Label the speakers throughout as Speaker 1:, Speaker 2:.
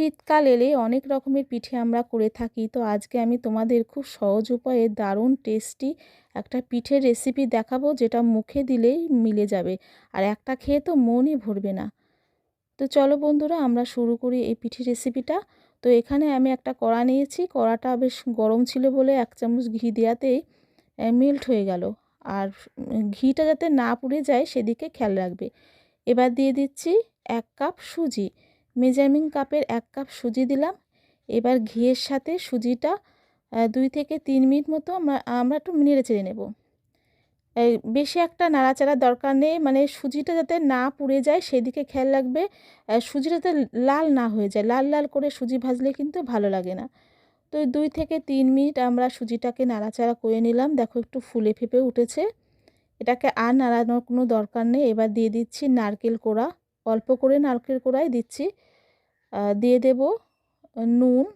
Speaker 1: শীতকাল এলে অনেক রকমের পিঠে আমরা করে থাকি। তো আজকে আমি তোমাদের খুব সহজ উপায়ে দারুণ টেস্টি একটা পিঠের রেসিপি দেখাবো যেটা মুখে দিলেই মিলে যাবে। আর একটা খেয়ে তো মনই ভরবে না। তো চলো বন্ধুরা, আমরা শুরু করি এই পিঠে রেসিপিটা তো এখানে আমি একটা কড়া নিয়েছি। কড়াটা বেশ গরম ছিল বলে এক চামচ ঘি দেওয়াতেই মেল্ট হয়ে গেল। আর ঘিটা যাতে না পুড়ে যায় সেদিকে খেয়াল রাখবে। এবার দিয়ে দিচ্ছি এক কাপ সুজি। মেজারমিং কাপের এক কাপ সুজি দিলাম। এবার ঘিয়ের সাথে সুজিটা দুই থেকে তিন মিনিট মতো আমরা আমরা একটু নেড়ে চেড়ে নেব। বেশি একটা নাড়াচাড়ার দরকার নেই মানে সুজিটা যাতে না পুড়ে যায় সেদিকে খেয়াল রাখবে। সুজিটা যাতে লাল না হয়ে যায়, লাল লাল করে সুজি ভাজলে কিন্তু ভালো লাগে না। তো দুই থেকে তিন মিনিট আমরা সুজিটাকে নাড়াচাড়া করে নিলাম। দেখো একটু ফুলে ফেপে উঠেছে। এটাকে আর নাড়ানোর কোনো দরকার নেই। এবার দিয়ে দিচ্ছি নারকেল কোড়া। অল্প করে নারকেল কোড়াই দিচ্ছি। দিয়ে দেব নুন।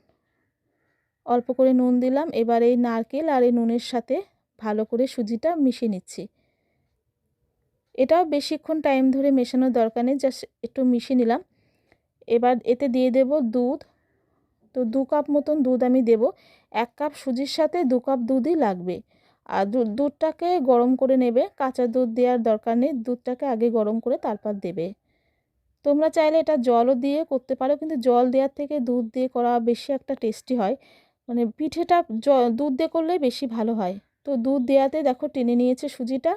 Speaker 1: অল্প করে নুন দিলাম। এবার এই নারকেল আর এই নুনের সাথে ভালো করে সুজিটা মিশিয়ে নিচ্ছি। এটাও বেশিক্ষণ টাইম ধরে মেশানোর দরকার নেই, জাস্ট একটু মিশিয়ে নিলাম। এবার এতে দিয়ে দেব দুধ। তো দু কাপ মতন দুধ আমি দেব। এক কাপ সুজির সাথে দু কাপ দুধই লাগবে। আর দুধটাকে গরম করে নেবে। কাঁচা দুধ দেওয়ার দরকার নেই। দুধটাকে আগে গরম করে তারপর দেবে। তোমরা চাইলে এটা জলও দিয়ে করতে পারো, কিন্তু জল দেওয়ার থেকে দুধ দিয়ে করা বেশি একটা টেস্টি হয়। মানে পিঠেটা দুধ দিয়ে করলে বেশি ভালো হয়। তো দুধ দেওয়াতে দেখো টেনে নিয়েছে সুজিটা।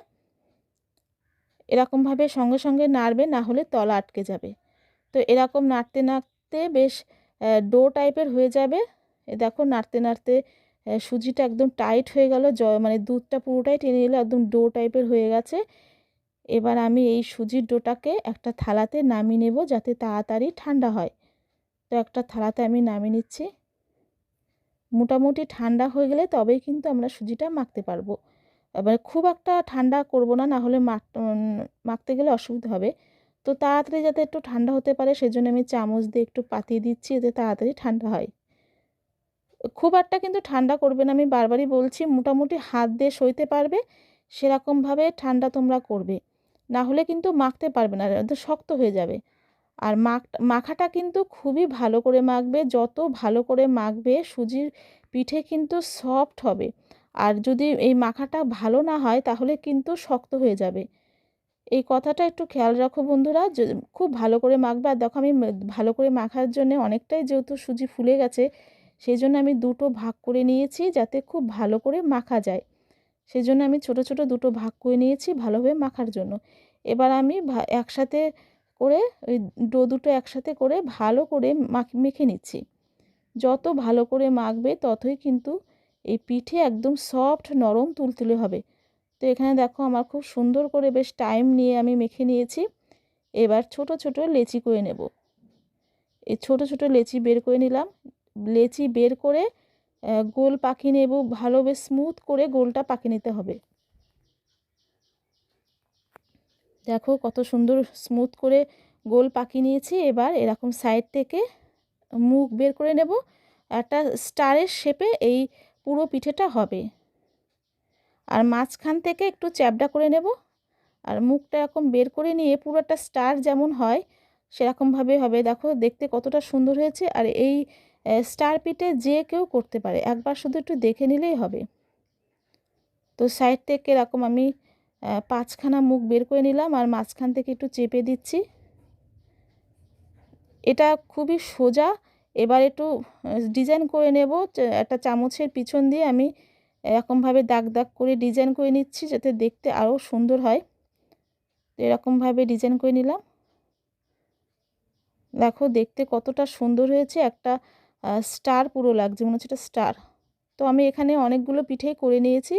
Speaker 1: এরকমভাবে সঙ্গে সঙ্গে নাড়বে, না হলে তলা আটকে যাবে। তো এরকম নাড়তে নাড়তে বেশ ডো টাইপের হয়ে যাবে। দেখো নাড়তে নাড়তে সুজিটা একদম টাইট হয়ে গেল। জ মানে দুধটা পুরোটাই টেনে নিলে একদম ডো টাইপের হয়ে গেছে। এবার আমি এই সুজির ডোটাকে একটা থালাতে নামিয়ে নেব যাতে তাড়াতাড়ি ঠান্ডা হয়। তো একটা থালাতে আমি নামিয়ে নিচ্ছি। মোটামুটি ঠান্ডা হয়ে গেলে তবেই কিন্তু আমরা সুজিটা মাখতে পারব। এবার খুব একটা ঠান্ডা করব না না হলে মাখতে গেলে অসুবিধা হবে। তো তাড়াতাড়ি যাতে একটু ঠান্ডা হতে পারে সেজন্য আমি চামচ দিয়ে একটু পাতিয়ে দিচ্ছি যাতে তাড়াতাড়ি ঠান্ডা হয়। খুব একটা কিন্তু ঠান্ডা করবে না, আমি বারবারই বলছি মোটামুটি হাত দিয়ে সইতে পারবে, সেরকমভাবে ঠান্ডা তোমরা করবে। না হলে কিন্তু মাখতে পারবে না শক্ত হয়ে যাবে। আর মাখ, মাখাটা কিন্তু খুবই ভালো করে মাখবে, যত ভালো করে মাখবে সুজির পিঠে কিন্তু সফট হবে। আর যদি এই মাখাটা ভালো না হয় তাহলে কিন্তু শক্ত হয়ে যাবে। এই কথাটা একটু খেয়াল রাখো বন্ধুরা খুব ভালো করে মাখবে। আর দেখো আমি ভালো করে মাখার জন্য অনেকটাই যেহেতু সুজি ফুলে গেছে, সেই জন্য আমি দুটো ভাগ করে নিয়েছি যাতে খুব ভালো করে মাখা যায়। সেই জন্য আমি ছোট ছোট দুটো ভাগ করে নিয়েছি ভালোভাবে মাখার জন্য। এবার আমি একসাথে করে ওই ডো দুটো একসাথে করে ভালো করে মাখ, মেখে নিচ্ছি। যত ভালো করে মাখবে ততই কিন্তু এই পিঠে একদম সফট নরম তুলতুলে হবে। তো এখানে দেখো আমার খুব সুন্দর করে বেশ টাইম নিয়ে আমি মেখে নিয়েছি। এবার ছোট ছোট লেচি করে নেব। এই ছোট ছোট লেচি বের করে নিলাম। লেচি বের করে গোল পাখি নেব, ভালো বেশ স্মুথ করে গোলটা পাখি নিতে হবে। দেখো কত সুন্দর স্মুথ করে গোল পাখি নিয়েছি, এবার এরকম সাইড থেকে মুখ বের করে নেব। একটা স্টারের শেপে এই পুরো পিঠেটা হবে। আর মাঝখান থেকে একটু চ্যাপডা করে নেব। আর মুখটা এরকম বের করে নিয়ে পুরো একটা স্টার যেমন হয়, সেরকমভাবে হবে। দেখো দেখতে কতটা সুন্দর হয়েছে। আর এই স্টার পিঠে যে কেউ করতে পারে। একবার শুধু একটু দেখে নিলেই হবে। তো সাইড থেকে এরকম আমি পাঁচখানা মুখ বের করে নিলাম আর মাঝখান থেকে একটু চেপে দিচ্ছি। এটা খুবই সোজা। এবার একটু ডিজাইন করে নেব। একটা চামচের পিছন দিয়ে আমি এরকমভাবে দাগ দাগ করে ডিজাইন করে নিচ্ছি যাতে দেখতে আরও সুন্দর হয়। এরকমভাবে ডিজাইন করে নিলাম। দেখো, দেখতে কতটা সুন্দর হয়েছে। একটা স্টার পুরো লাগছে, মনে হচ্ছে এটা স্টার তো আমি এখানে অনেকগুলো পিঠেই করে নিয়েছি।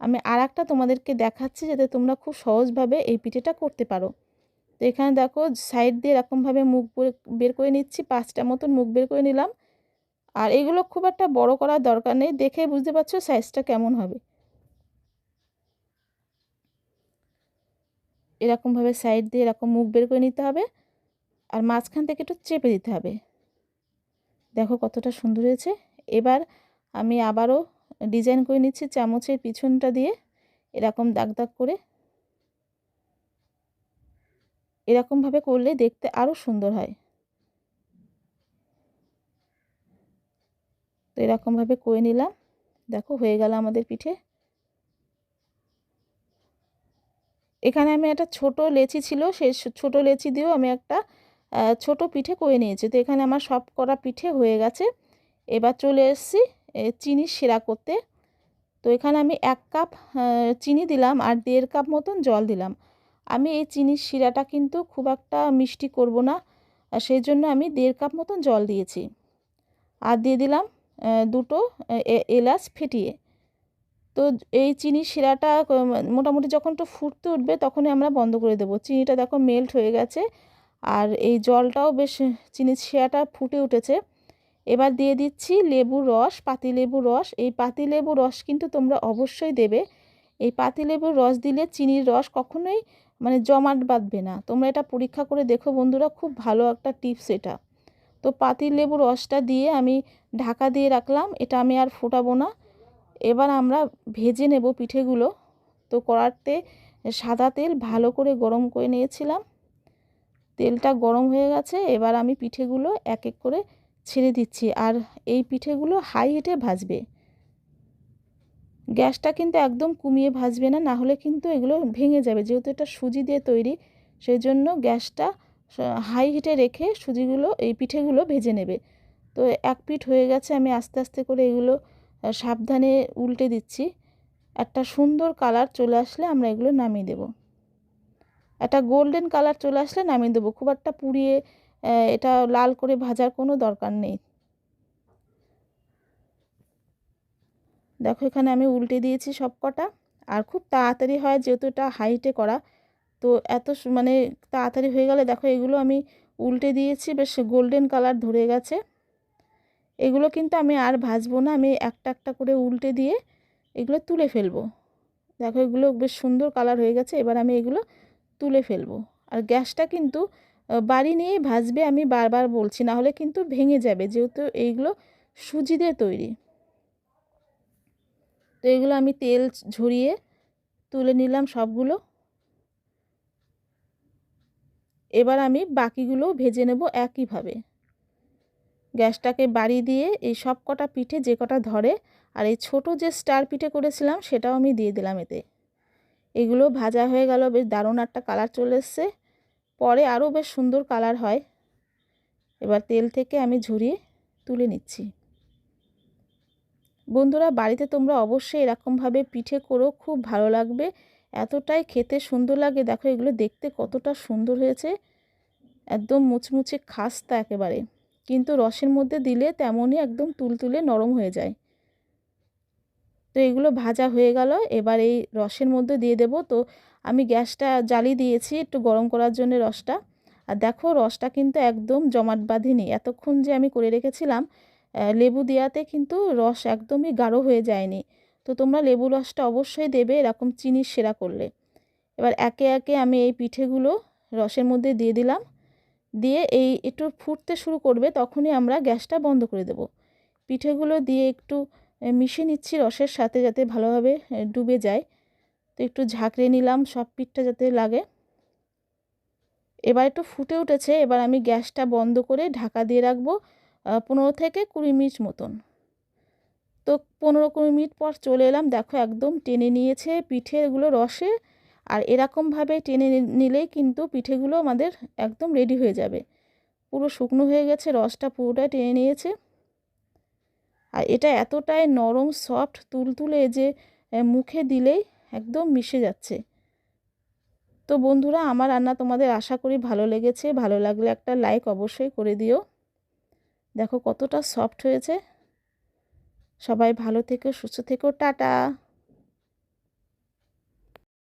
Speaker 1: আমি আর একটা তোমাদেরকে দেখাচ্ছি যাতে তোমরা খুব সহজভাবে এই পিঠেটা করতে পারো। তো এখানে দেখো সাইড দিয়ে এরকমভাবে মুখ বের করে নিচ্ছি, পাঁচটা মতন মুখ বের করে নিলাম। আর এগুলো খুব একটা বড় করার দরকার নেই, দেখে বুঝতে পারছ সাইজটা কেমন হবে। এরকমভাবে সাইড দিয়ে এরকম মুখ বের করে নিতে হবে। আর মাঝখান থেকে একটু চেপে দিতে হবে। দেখো কতটা সুন্দর হয়েছে। এবার আমি আবারও ডিজাইন করে নিচ্ছি চামচের পিছনটা দিয়ে এরকম দাগ দাগ করে। এরকমভাবে করলে দেখতে আরও সুন্দর হয়। তো এরকমভাবে করে নিলাম। দেখো হয়ে গেল আমাদের পিঠে। এখানে আমি একটা ছোট লেচি ছিল সেই ছোট লেচি দিয়েও আমি একটা ছোট পিঠে করে নিয়েছি। তো এখানে আমার সব করা পিঠে হয়ে গেছে। এবার চলে এসেছি চিনি সেরা করতে। তো এখানে আমি এক কাপ চিনি দিলাম আর দেড় কাপ মতন জল দিলাম। আমি এই চিনির শিরাটা কিন্তু খুব একটা মিষ্টি করব না সেই জন্য আমি দেড় কাপ মতন জল দিয়েছি। আর দিয়ে দিলাম দুটো এলাচ ফেটিয়ে। তো এই চিনির শিরাটা মোটামুটি যখন একটু ফুটতে উঠবে তখনই আমরা বন্ধ করে দেবো। চিনিটা দেখো মেল্ট হয়ে গেছে। আর এই জলটাও বেশ চিনির শিরাটা ফুটে উঠেছে। এবার দিয়ে দিচ্ছি লেবুর রস পাতি লেবুর রস। এই পাতি লেবুর রস কিন্তু তোমরা অবশ্যই দেবে। এই পাতি লেবুর রস দিলে চিনির রস কখনোই মানে জমাট বাঁধবে না। তোমরা এটা পরীক্ষা করে দেখো বন্ধুরা, খুব ভালো একটা টিপস এটা। তো পাতি লেবুর রসটা দিয়ে আমি ঢাকা দিয়ে রাখলাম, এটা আমি আর ফোটাবো না। এবার আমরা ভেজে নেব পিঠেগুলো। তো কড়াতে সাদা তেল ভালো করে গরম করে নিয়েছিলাম। তেলটা গরম হয়ে গেছে, এবার আমি পিঠেগুলো এক এক করে ছেড়ে দিচ্ছি। আর এই পিঠেগুলো হাই হিটে ভাজবে। গ্যাসটা কিন্তু একদম কমিয়ে ভাজবে না না হলে কিন্তু এগুলো ভেঙে যাবে। যেহেতু এটা সুজি দিয়ে তৈরি সেই জন্য গ্যাসটা হাই হিটে রেখে সুজিগুলো, এই পিঠেগুলো ভেজে নেবে। তো এক পিঠ হয়ে গেছে, আমি আস্তে আস্তে করে এগুলো সাবধানে উল্টে দিচ্ছি। একটা সুন্দর কালার চলে আসলে আমরা এগুলো নামিয়ে দেব। একটা গোল্ডেন কালার চলে আসলে নামিয়ে দেবো। খুব একটা পুড়িয়ে এটা লাল করে ভাজার কোনো দরকার নেই। দেখো এখানে আমি উল্টে দিয়েছি সব কটা আর খুব তাড়াতাড়ি হয় যেহেতু এটা হাইটে করা। তো এত মানে তাড়াতাড়ি হয়ে গেলে দেখো এগুলো আমি উল্টে দিয়েছি, বেশ গোল্ডেন কালার ধরে গেছে। এগুলো কিন্তু আমি আর ভাজবো না, আমি একটা একটা করে উল্টে দিয়ে এগুলো তুলে ফেলব। দেখো এগুলো বেশ সুন্দর কালার হয়ে গেছে, এবার আমি এগুলো তুলে ফেলব। আর গ্যাসটা কিন্তু বাড়ি নিয়েই ভাজবে আমি বারবার বলছি না হলে কিন্তু ভেঙে যাবে, যেহেতু এইগুলো সুজি দিয়ে তৈরি। তো এগুলো আমি তেল ঝরিয়ে তুলে নিলাম সবগুলো। এবার আমি বাকিগুলো ভেজে নেব একইভাবে। গ্যাসটাকে বাড়ি দিয়ে এই সব কটা পিঠে যে কটা ধরে, আর এই ছোট যে স্টার পিঠে করেছিলাম, সেটাও আমি দিয়ে দিলাম এতে। এগুলো ভাজা হয়ে গেল, বেশ দারুণ একটা কালার চলে এসছে। পরে আরও বেশ সুন্দর কালার হয়। এবার তেল থেকে আমি ঝরিয়ে তুলে নিচ্ছি। বন্ধুরা, বাড়িতে তোমরা অবশ্যই এরকমভাবে পিঠে করো, খুব ভালো লাগবে। এতটাই খেতে সুন্দর লাগে। দেখো, এগুলো দেখতে কতটা সুন্দর হয়েছে। একদম মুচমুচে খাস্তা একেবারে। কিন্তু রসের মধ্যে দিলে তেমনই একদম তুলতুলে নরম হয়ে যায়। তো এগুলো ভাজা হয়ে গেল। এবার এই রসের মধ্যে দিয়ে দেব। তো আমি গ্যাসটা জ্বালিয়ে দিয়েছি একটু গরম করার জন্য রসটা। আর দেখো রসটা কিন্তু একদম জমাট বাঁধেনি এতক্ষণ যে আমি করে রেখেছিলাম লেবু দেওয়াতে কিন্তু রস একদমই গাঢ় হয়ে যায়নি। তো তোমরা লেবু রসটা অবশ্যই দেবে এরকম চিনির সেরা করলে। এবার একে একে আমি এই পিঠেগুলো রসের মধ্যে দিয়ে দিলাম। দিয়ে এই একটু ফুটতে শুরু করবে, তখনই আমরা গ্যাসটা বন্ধ করে দেব। পিঠেগুলো দিয়ে একটু মিশিয়ে নিচ্ছি রসের সাথে যাতে ভালোভাবে ডুবে যায়। তো একটু ঝাঁকড়ে নিলাম, সব পিঠটা যাতে লাগে। এবার একটু ফুটে উঠেছে, এবার আমি গ্যাসটা বন্ধ করে ঢাকা দিয়ে রাখব পনেরো থেকে কুড়ি মিনিট মতন। তো পনেরো কুড়ি মিনিট পর চলে এলাম, দেখো একদম টেনে নিয়েছে পিঠেগুলো রসে, আর এরকমভাবে টেনে নিলেই কিন্তু পিঠেগুলো আমাদের একদম রেডি হয়ে যাবে। পুরো শুকনো হয়ে গেছে, রসটা পুরোটাই টেনে নিয়েছে। আর এটা এতটাই নরম সফট তুলতুলে যে মুখে দিলেই একদম মিশে যাচ্ছে। তো বন্ধুরা, আমার রান্না তোমাদের আশা করি ভালো লেগেছে। ভালো লাগলে একটা লাইক অবশ্যই করে দিও। দেখো কতটা সফট হয়েছে। সবাই ভালো থেকে, সুস্থ থেকো, টাটা!